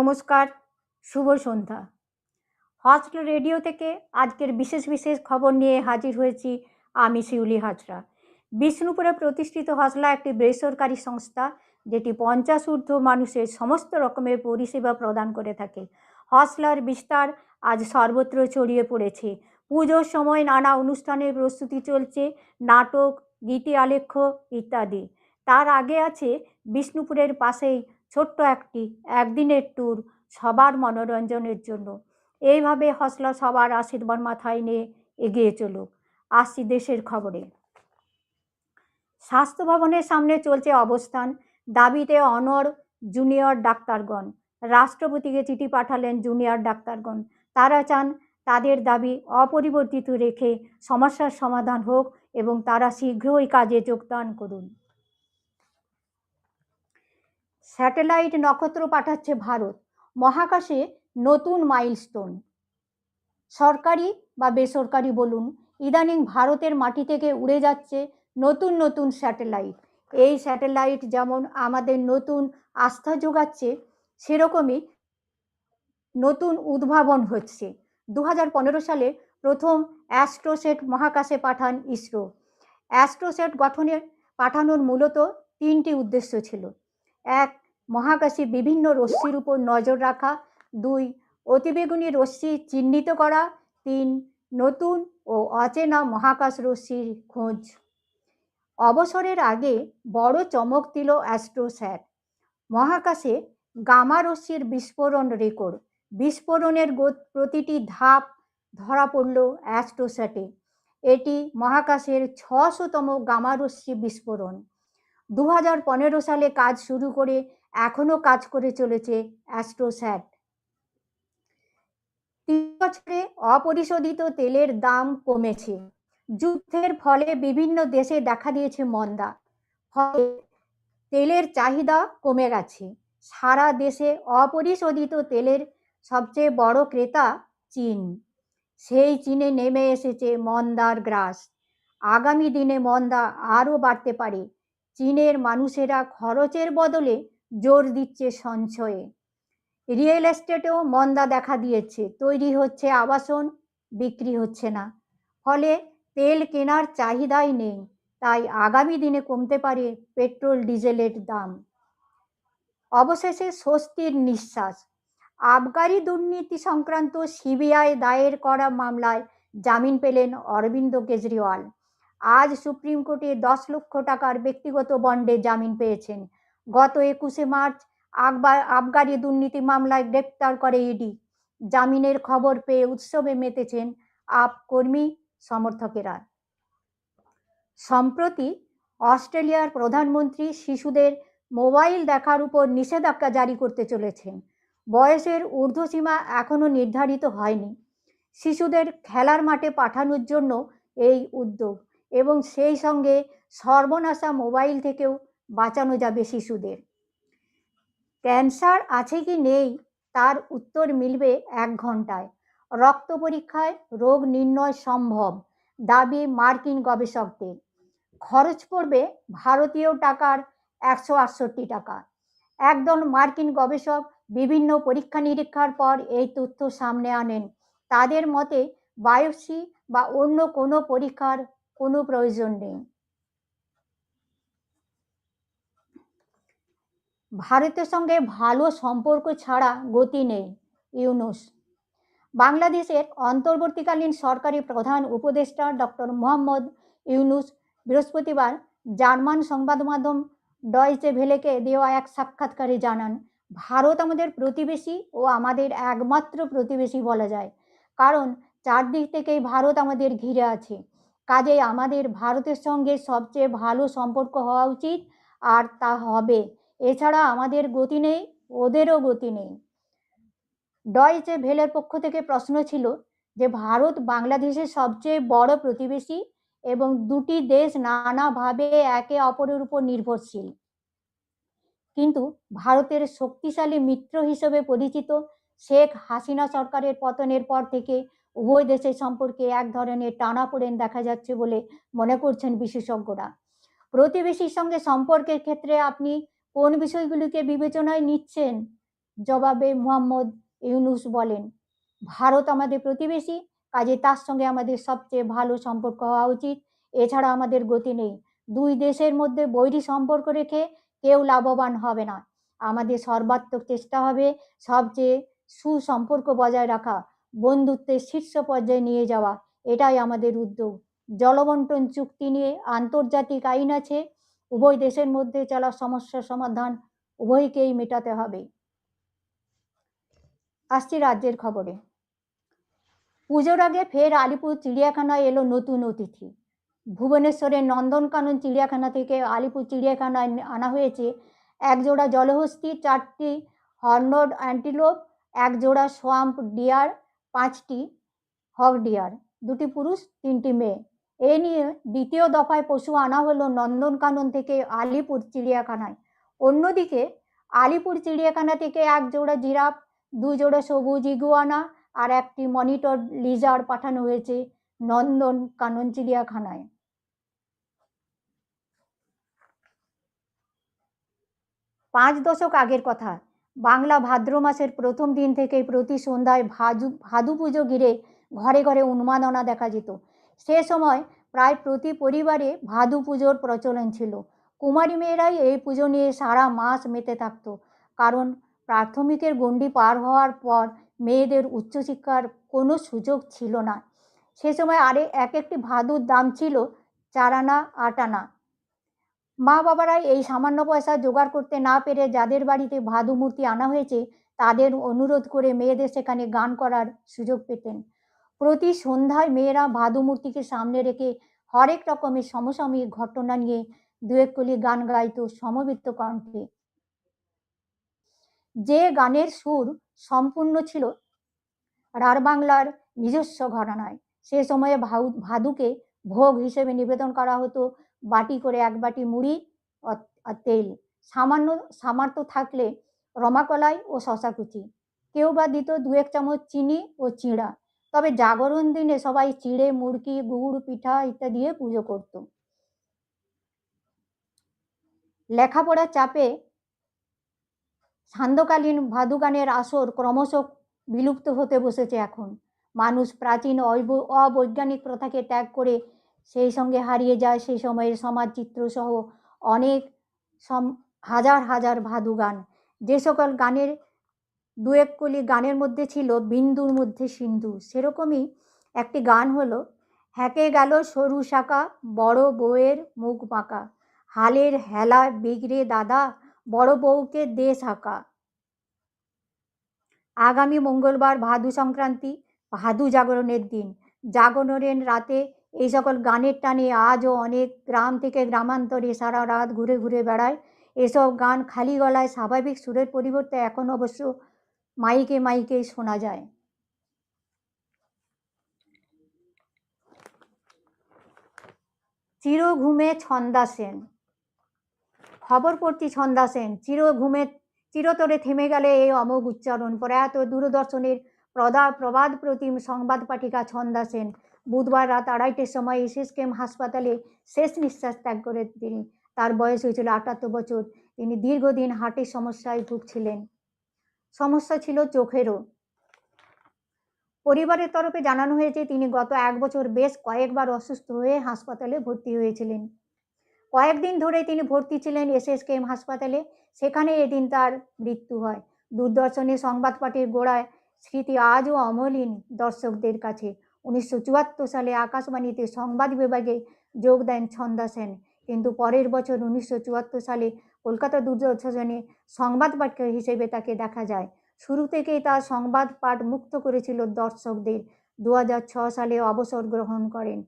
নমস্কার, শুভ সন্ধ্যা। Hostel radio থেকে আজকের বিশেষ বিশেষ খবর নিয়ে হাজির হয়েছি আমি শিউলি হাজরা। বিষ্ণুপুরে প্রতিষ্ঠিত হসলা একটি বেসরকারি সংস্থা, যেটি পঞ্চাশ ঊর্ধ্ব মানুষের সমস্ত রকমের পরিষেবা প্রদান করে থাকে। হসলার বিস্তার আজ সর্বত্র ছড়িয়ে পড়েছে। পুজোর সময় নানা অনুষ্ঠানের প্রস্তুতি চলছে, নাটক, গীতি আলেখ্য ইত্যাদি। তার আগে আছে বিষ্ণুপুরের পাশেই একটি, একদিনের ট্যুর সবার মনোরঞ্জনের জন্য। এইভাবে হসলা সবার আশীর্বাদ মাথায় নিয়ে এগিয়ে চলুক। আসছি দেশের খবরে। স্বাস্থ্য ভবনের সামনে চলছে অবস্থান। দাবিতে অনর জুনিয়র ডাক্তারগণ। রাষ্ট্রপতিকে চিঠি পাঠালেন জুনিয়র ডাক্তারগণ। তারা চান তাদের দাবি অপরিবর্তিত রেখে সমস্যার সমাধান হোক এবং তারা শীঘ্রই কাজে যোগদান করুন। স্যাটেলাইট নক্ষত্র পাঠাচ্ছে ভারত। মহাকাশে নতুন মাইলস্টোন। সরকারি বা বেসরকারি বলুন, ইদানিং ভারতের মাটি থেকে উড়ে যাচ্ছে নতুন নতুন স্যাটেলাইট। এই স্যাটেলাইট যেমন আমাদের নতুন আস্থা যোগাচ্ছে, সেরকমই নতুন উদ্ভাবন হচ্ছে। দু হাজার পনেরো সালে প্রথম অ্যাস্ট্রোসেট মহাকাশে পাঠান ইসরো। অ্যাস্ট্রোসেট গঠনের, পাঠানোর মূলত তিনটি উদ্দেশ্য ছিল। এক, মহাকাশে বিভিন্ন রশ্মির উপর নজর রাখা। দুই, অতিবেগুনি রশ্মি চিহ্নিত করা। তিন, নতুন ও অচেনা মহাকাশ রশ্মির খোঁজ। অবসরের আগে বড় চমক দিল অ্যাস্ট্রোস্যাট। মহাকাশে গামা রশ্মির বিস্ফোরণ রেকর্ড। বিস্ফোরণের প্রতিটি ধাপ ধরা পড়ল অ্যাস্ট্রোস্যাটে। এটি মহাকাশের ছশোতম গামা রশ্মি বিস্ফোরণ। দু হাজার পনেরো সালে কাজ শুরু করে এখনও কাজ করে চলেছে অ্যাস্ট্রোস্যাট। তিন বছরে অপরিশোধিত তেলের দাম কমেছে। যুদ্ধের ফলে বিভিন্ন দেশে দেখা দিয়েছে মন্দা। ফলে তেলের চাহিদা কমে গেছে। সারা দেশে অপরিশোধিত তেলের সবচেয়ে বড় ক্রেতা চীন। সেই চীনে নেমে এসেছে মন্দার গ্রাস। আগামী দিনে মন্দা আরও বাড়তে পারে। চীনের মানুষেরা খরচের বদলে জোর দিচ্ছে সঞ্চয়ে। রিয়েল এস্টেটেও মন্দা দেখা দিয়েছে, তৈরি হচ্ছে আবাসন, বিক্রি হচ্ছে না। ফলে তেল কেনার চাহিদাই নেই, তাই আগামী দিনে কমতে পারে পেট্রোল ডিজেলের দাম। অবশেষে স্বস্তির নিঃশ্বাস। আবগারি দুর্নীতি সংক্রান্ত সিবিআই দায়ের করা মামলায় জামিন পেলেন অরবিন্দ কেজরিওয়াল। আজ সুপ্রিম কোর্টে দশ লক্ষ টাকার ব্যক্তিগত বন্ডে জামিন পেয়েছেন। গত একুশে মার্চ আকবার আবগারি দুর্নীতি মামলায় গ্রেপ্তার করে ইডি। জামিনের খবর পেয়ে উৎসবে মেতেছেন আপ কর্মী সমর্থকেরা। সম্প্রতি অস্ট্রেলিয়ার প্রধানমন্ত্রী শিশুদের মোবাইল দেখার উপর নিষেধাজ্ঞা জারি করতে চলেছেন। বয়সের ঊর্ধ্বসীমা এখনও নির্ধারিত হয়নি। শিশুদের খেলার মাঠে পাঠানোর জন্য এই উদ্যোগ। এবং সেই সঙ্গে সর্বনাশা মোবাইল থেকেও বাঁচানো যাবে শিশুদের। ক্যান্সার আছে কি নেই? তার উত্তর মিলবে এক ঘন্টায় রক্ত পরীক্ষায় রোগ নির্ণয় সম্ভব, দাবি মার্কিন গবেষকদের। খরচ পড়বে ভারতীয় টাকার একশো আটষট্টি টাকা। একদল মার্কিন গবেষক বিভিন্ন পরীক্ষা নিরীক্ষার পর এই তথ্য সামনে আনেন। তাদের মতে বায়োপসি বা অন্য কোনো পরীক্ষার কোনো প্রয়োজন নেই। ভারতের সঙ্গে ভালো সম্পর্ক ছাড়া গতি নেই ইউনুস। বাংলাদেশের অন্তর্বর্তীকালীন সরকারি প্রধান উপদেষ্টা ডক্টর মোহাম্মদ ইউনুস বৃহস্পতিবার জার্মান সংবাদ মাধ্যম ডয়চে ভেলেকে দেওয়া এক সাক্ষাৎকারে জানান, ভারত আমাদের প্রতিবেশী ও আমাদের একমাত্র প্রতিবেশী বলা যায়। কারণ চারদিক থেকেই ভারত আমাদের ঘিরে আছে। কাজেই আমাদের ভারতের সঙ্গে সবচেয়ে ভালো সম্পর্ক হওয়া উচিত, আর তা হবে। এছাড়া আমাদের গতি নেই, ওদেরও গতি নেই। ডয়চে ভেলের পক্ষ থেকে প্রশ্ন ছিল যে, ভারত বাংলাদেশের সবচেয়ে বড় প্রতিবেশী এবং দুটি দেশ নানাভাবে একে অপরের উপর নির্ভরশীল। কিন্তু ভারতের শক্তিশালী মিত্র হিসেবে পরিচিত শেখ হাসিনা সরকারের পতনের পর থেকে উভয় দেশের সম্পর্কে এক ধরনের টানাপোড়েন দেখা যাচ্ছে বলে মনে করছেন বিশেষজ্ঞরা। প্রতিবেশীর সঙ্গে সম্পর্কের ক্ষেত্রে আপনি কোন বিষয়গুলিকে বিবেচনায় নিচ্ছেন? জবাবে মুহাম্মদ ইউনুস বলেন, ভারত আমাদের প্রতিবেশী, কাজে তার সঙ্গে আমাদের সবচেয়ে ভালো সম্পর্ক হওয়া উচিত। এছাড়া আমাদের গতি নেই। দুই দেশের মধ্যে বৈরী সম্পর্ক রেখে কেউ লাভবান হবে না। আমাদের সর্বাত্মক চেষ্টা হবে সবচেয়ে সুসম্পর্ক বজায় রাখা। বন্ধুত্বের শীর্ষ পর্যায়ে নিয়ে যাওয়া, এটাই আমাদের উদ্যোগ। জলবন্টন চুক্তি নিয়ে আন্তর্জাতিক আইন আছে, উভয় দেশের মধ্যে চলা সমস্যার সমাধান উভয়কেই মেটাতে হবে। আসছি রাজ্যের খবরে। পুজোর আগে ফের আলিপুর চিড়িয়াখানায় এলো নতুন অতিথি। ভুবনেশ্বরের নন্দনকানন চিড়িয়াখানা থেকে আলিপুর চিড়িয়াখানায় আনা হয়েছে এক জোড়া জলহস্তি, চারটি হর্নড অ্যান্টিলোপ এক জোড়া সোয়াম্প ডিয়ার পাঁচটি হক ডিয়ার দুটি পুরুষ, তিনটি মেয়ে। এ নিয়ে দ্বিতীয় দফায় পশু আনা হলো নন্দনকানন থেকে আলিপুর চিড়িয়াখানায়। অন্যদিকে আলিপুর চিড়িয়াখানা থেকে এক জোড়া জিরাফ, দু জোড়া সবুজ ইগুয়ানা আর একটি মনিটর লিজার পাঠানো হয়েছে নন্দন কানন চিড়িয়াখানায়। পাঁচ দশক আগের কথা। বাংলা ভাদ্র মাসের প্রথম দিন থেকে প্রতি সন্ধ্যায় ভাদু ভাদু পুজো ঘিরে ঘরে ঘরে উন্মাদনা দেখা যেত। সে সময় প্রায় প্রতি পরিবারে ভাদু পুজোর প্রচলন ছিল। কুমারী মেয়েরাই এই পুজো নিয়ে সারা মাস মেতে থাকতো। কারণ প্রাথমিকের গণ্ডি পার হওয়ার পর মেয়েদের উচ্চশিক্ষার কোনো সুযোগ ছিল না। সে সময় আরে এক একটি ভাদুর দাম ছিল চার আনা আট আনা মা বাবারা এই সামান্য পয়সা জোগাড় করতে না পেরে যাদের বাড়িতে ভাদু মূর্তি আনা হয়েছে, তাদের অনুরোধ করে মেয়েদের সেখানে গান করার সুযোগ পেতেন। প্রতি সন্ধ্যায় মেয়েরা ভাদু মূর্তিকে সামনে রেখে হরেক রকমের সমসাময়িক ঘটনা নিয়ে দুয়েক কলি গান গাইত সমবেত কণ্ঠে। যে গানের সুর সম্পূর্ণ ছিল রার বাংলার নিজস্ব ঘরানায়। সে সময়ে ভাদুকে ভোগ হিসেবে নিবেদন করা হতো বাটি করে এক বাটি মুড়ি আর তেল। সামান্য সামর্থ্য থাকলে রমাকলাই ও শশা কুচি। কেউ বা দিত দু এক চামচ চিনি ও চিঁড়া। তবে জাগরণ দিনে সবাই চিড়ে, মুড়কি, গুড়, পিঠা ইত্যাদি পুজো করত। লেখাপড়ার চাপে সান্ধ্যকালীন ভাদু গানের আসর ক্রমশ বিলুপ্ত হতে বসেছে এখন। মানুষ প্রাচীন অবৈজ্ঞানিক প্রথাকে ত্যাগ করে সেই সঙ্গে হারিয়ে যায়, সেই সময়ের সমাজ চিত্র সহ অনেক সম, হাজার হাজার ভাদু গান যে সকল গানের দু এক কলি গানের মধ্যে ছিল বিন্দুর মধ্যে সিন্ধু। সেরকমই একটি গান হলো, হ্যাকে গেল সরু শাখা, বড় বউয়ের মুখ বাঁকা। হালের হেলা বিগড়ে দাদা, বড় বউকে দে শাখা। আগামী মঙ্গলবার ভাদু সংক্রান্তি, ভাদু জাগরণের দিন। জাগরণের রাতে এই সকল গানের টানে আজও অনেক গ্রাম থেকে গ্রামান্তরে সারা রাত ঘুরে ঘুরে বেড়ায়। এসব গান খালি গলায় স্বাভাবিক সুরের পরিবর্তে এখন অবশ্য মাইকে মাইকে শোনা যায়। চির ঘুমে ছন্দা সেন। খবর পড়ছি ছন্দা সেন। চির ঘুমে চিরতরে থেমে গেলে এই অমোঘ উচ্চারণ। প্রয়াত দূরদর্শনের প্রদা প্রবাদ প্রতিম সংবাদ পাঠিকা ছন্দা সেন। বুধবার রাত আড়াইটের সময় এসএসকেএম হাসপাতালে শেষ নিঃশ্বাস ত্যাগ করে তিনি। তার বয়স হয়েছিল আটাত্তর বছর। তিনি দীর্ঘদিন হার্টের সমস্যায় ভুগছিলেন। সমস্যা ছিল চোখেরও। পরিবারের তরফে জানানো হয়েছে, তিনি গত এক বছর বেশ কয়েকবার অসুস্থ হয়ে হাসপাতালে ভর্তি হয়েছিলেন। কয়েকদিন ধরে তিনি ভর্তি ছিলেন এসএসকেএম হাসপাতালে। সেখানে এদিন তার মৃত্যু হয়। দূরদর্শনে সংবাদ পাঠের গোড়ায় স্মৃতি আজও অমলিন দর্শকদের কাছে। উনিশশো চুয়াত্তর সালে আকাশবাণীতে সংবাদ বিভাগে যোগ দেন ছন্দা সেন। কিন্তু পরের বছর উনিশশো চুয়াত্তর সালে কলকাতা দূরদর্শনে সংবাদ পাঠক হিসেবে তাকে দেখা যায়। শুরু থেকেই তার সংবাদ পাঠ মুক্ত করেছিল দর্শকদের। দু সালে অবসর গ্রহণ করেন।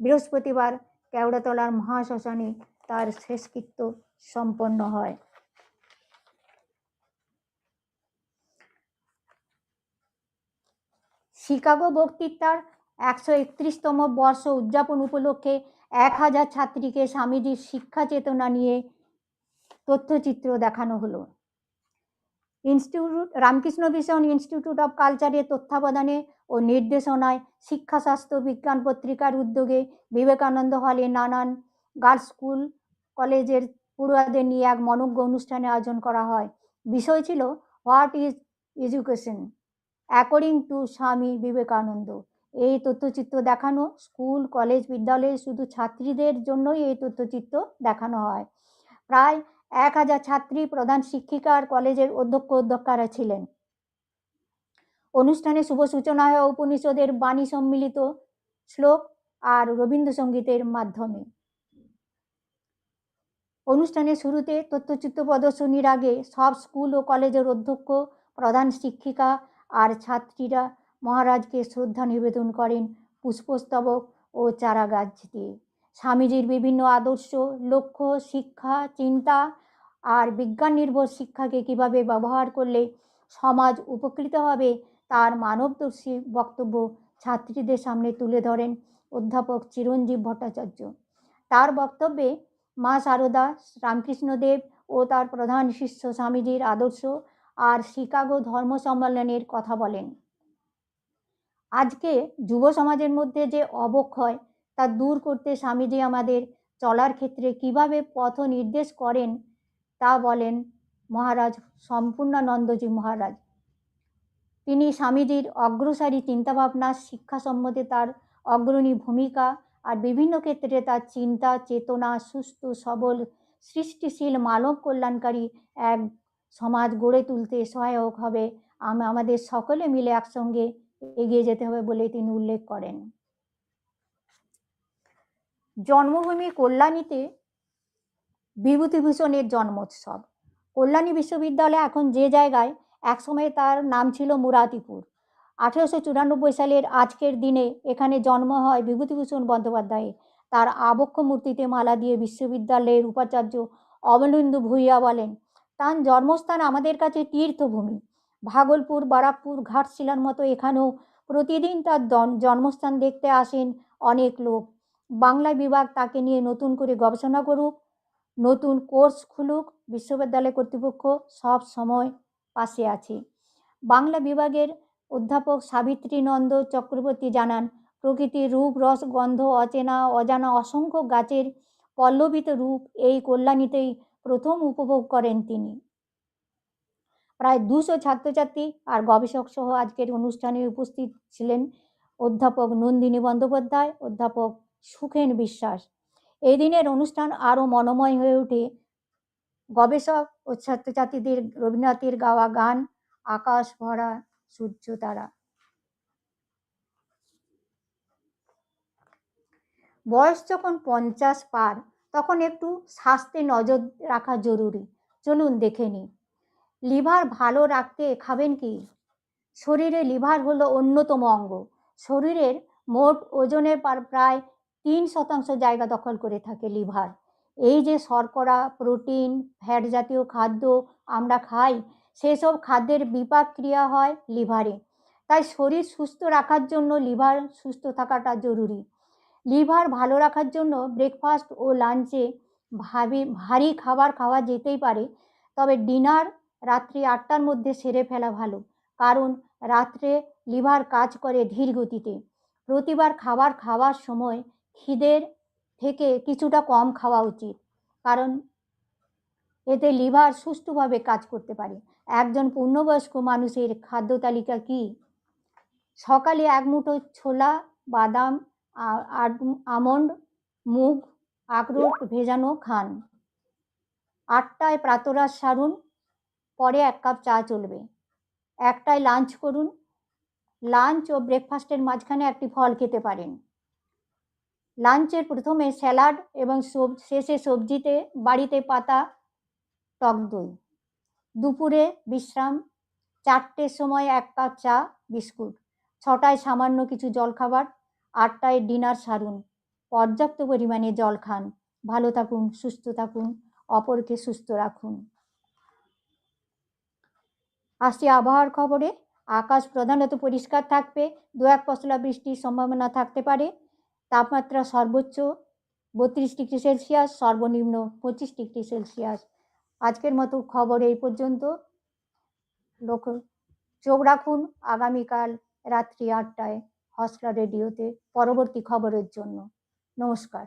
বৃহস্পতিবার কেওড়াতলার মহাশ্মশানে তার শেষকৃত্য সম্পন্ন হয়। শিকাগো বক্তৃতার একশো একত্রিশতম বর্ষ উদযাপন উপলক্ষে এক হাজার ছাত্রীকে স্বামীজির শিক্ষা চেতনা নিয়ে তথ্যচিত্র দেখানো হলো। Institute Ramakrishna mission institute of কালচারের তত্ত্বাবধানে ও নির্দেশনায় শিক্ষা, স্বাস্থ্য, বিজ্ঞান পত্রিকার উদ্যোগে বিবেকানন্দ হলে নানান গার্লস স্কুল, কলেজের পড়ুয়াদের নিয়ে এক মনজ্ঞ অনুষ্ঠানে আয়োজন করা হয়। বিষয় ছিল, what is education? According to Swami Vivekananda. এই তথ্যচিত্র দেখানো স্কুল, কলেজ বিদ্যালয়ে শুধু ছাত্রীদের জন্যই এই তথ্যচিত্র দেখানো হয়। প্রায় এক হাজার ছাত্রী প্রধান শিক্ষিকা আর কলেজের অধ্যক্ষ অধ্যক্ষারা ছিলেন। অনুষ্ঠানে শুভ সূচনা হয় উপনিষদের বাণী সম্মিলিত শ্লোক আর রবীন্দ্রসঙ্গীতের মাধ্যমে। অনুষ্ঠানের শুরুতে তথ্যচিত্র প্রদর্শনীর আগে সব স্কুল ও কলেজের অধ্যক্ষ, প্রধান শিক্ষিকা আর ছাত্রীরা মহারাজকে শ্রদ্ধা নিবেদন করেন পুষ্পস্তবক ও চারা গাছ দিয়ে স্বামীজির বিভিন্ন আদর্শ, লক্ষ্য, শিক্ষা, চিন্তা আর বিজ্ঞান নির্ভর শিক্ষাকে কীভাবে ব্যবহার করলে সমাজ উপকৃত হবে তার মানবদর্শী বক্তব্য ছাত্রীদের সামনে তুলে ধরেন অধ্যাপক চিরঞ্জীব ভট্টাচার্য। তার বক্তব্যে মা সারদা, রামকৃষ্ণদেব ও তার প্রধান শিষ্য স্বামীজির আদর্শ আর শিকাগো ধর্ম সম্মেলনের কথা বলেন। আজকে যুব সমাজের মধ্যে যে অবক্ষয়, তা দূর করতে স্বামীজি আমাদের চলার ক্ষেত্রে কীভাবে পথ নির্দেশ করেন, তা বলেন মহারাজ সম্পূর্ণানন্দজি মহারাজ। তিনি স্বামীজির অগ্রসারী চিন্তাভাবনা, শিক্ষা সম্বন্ধে তার অগ্রণী ভূমিকা আর বিভিন্ন ক্ষেত্রে তার চিন্তা, চেতনা, সুস্থ, সবল, সৃষ্টিশীল, মানব কল্যাণকারী এক সমাজ গড়ে তুলতে সহায়ক হবে। আমাদের সকলে মিলে একসঙ্গে এগিয়ে যেতে হবে বলে তিনি উল্লেখ করেন। জন্মভূমি কল্যাণীতে বিভূতিভূষণের জন্মোৎসব। কল্যাণী বিশ্ববিদ্যালয় এখন যে জায়গায়, একসময় তার নাম ছিল মুরাতিপুর আঠেরোশো চুরানব্বই সালের আজকের দিনে এখানে জন্ম হয় বিভূতিভূষণ বন্দ্যোপাধ্যায়ের তার আবক্ষ মূর্তিতে মালা দিয়ে বিশ্ববিদ্যালয়ের উপাচার্য অমলেন্দু ভূঁইয়া বলেন, তার জন্মস্থান আমাদের কাছে তীর্থভূমি। ভাগলপুর, বারাকপুর, ঘাটশিলার মতো এখানেও প্রতিদিন তার জন্মস্থান দেখতে আসেন অনেক লোক। বাংলা বিভাগ তাকে নিয়ে নতুন করে গবেষণা করুক, নতুন কোর্স খুলুক, বিশ্ববিদ্যালয় কর্তৃপক্ষ সব সময় পাশে আছে। বাংলা বিভাগের অধ্যাপক সাবিত্রী নন্দ চক্রবর্তী জানান, প্রকৃতির রূপ, রস, গন্ধ, অচেনা, অজানা, অসংখ্য গাছের পল্লবিত রূপ এই কল্যাণীতেই প্রথম উপভোগ করেন তিনি। প্রায় দুশো ছাত্রছাত্রী আর গবেষক সহ আজকের অনুষ্ঠানে উপস্থিত ছিলেন অধ্যাপক নন্দিনী বন্দ্যোপাধ্যায়, অধ্যাপক সুখেন বিশ্বাস। এই দিনের অনুষ্ঠান আরও মনোময় হয়ে ওঠে। গবেষক ও ছাত্রছাত্রীদের রবীন্দ্রনাথের গাওয়া গান, আকাশ ভরা সূর্য তারা। বয়স যখন পঞ্চাশ পার, তখন একটু স্বাস্থ্যে নজর রাখা জরুরি। চলুন দেখে নিই। লিভার ভালো রাখতে খাবেন কি? শরীরে লিভার হলো অন্যতম অঙ্গ। শরীরের মোট ওজনের প্রায় তিন শতাংশ জায়গা দখল করে থাকে লিভার। এই যে শর্করা, প্রোটিন, ফ্যাট জাতীয় খাদ্য আমরা খাই, সেসব খাদ্যের বিপাক ক্রিয়া হয় লিভারে। তাই শরীর সুস্থ রাখার জন্য লিভার সুস্থ থাকাটা জরুরি। লিভার ভালো রাখার জন্য ব্রেকফাস্ট ও লাঞ্চে ভাবি ভারী খাবার খাওয়া যেতেই পারে, তবে ডিনার রাত্রি আটটার মধ্যে সেরে ফেলা ভালো। কারণ রাত্রে লিভার কাজ করে ধীর গতিতে। প্রতিবার খাবার খাওয়ার সময় খিদের থেকে কিছুটা কম খাওয়া উচিত। কারণ এতে লিভার সুষ্ঠুভাবে কাজ করতে পারে। একজন পূর্ণবয়স্ক মানুষের খাদ্য তালিকা কি? সকালে এক মুঠো ছোলা, বাদাম আমন্ড, মুগ, আখরোট ভেজানো খান। আটটায় প্রাতরাশ সারুন। পরে এক কাপ চা চলবে। একটায় লাঞ্চ করুন। লাঞ্চ ও ব্রেকফাস্টের মাঝখানে একটি ফল খেতে পারেন। লাঞ্চের প্রথমে স্যালাড এবং শেষে সবজিতে, বাড়িতে পাতা, টক দই। দুপুরে বিশ্রাম। চারটের সময় এক কাপ চা, বিস্কুট। ছটায় সামান্য কিছু জলখাবার। আটটায় ডিনার সারুন। পর্যাপ্ত পরিমাণে জল খান। ভালো থাকুন, সুস্থ থাকুন, অপরকে সুস্থ রাখুন। আসছি আবহাওয়ার খবরে। আকাশ প্রধানত পরিষ্কার থাকবে, দু এক পশলা বৃষ্টির সম্ভাবনা থাকতে পারে। তাপমাত্রা সর্বোচ্চ বত্রিশ ডিগ্রি সেলসিয়াস, সর্বনিম্ন পঁচিশ ডিগ্রি সেলসিয়াস। আজকের মতো খবর এই পর্যন্ত। লোক, চোখ রাখুন, আগামীকাল রাত্রি আটটায় হসলা রেডিওতে পরবর্তী খবরের জন্য। নমস্কার।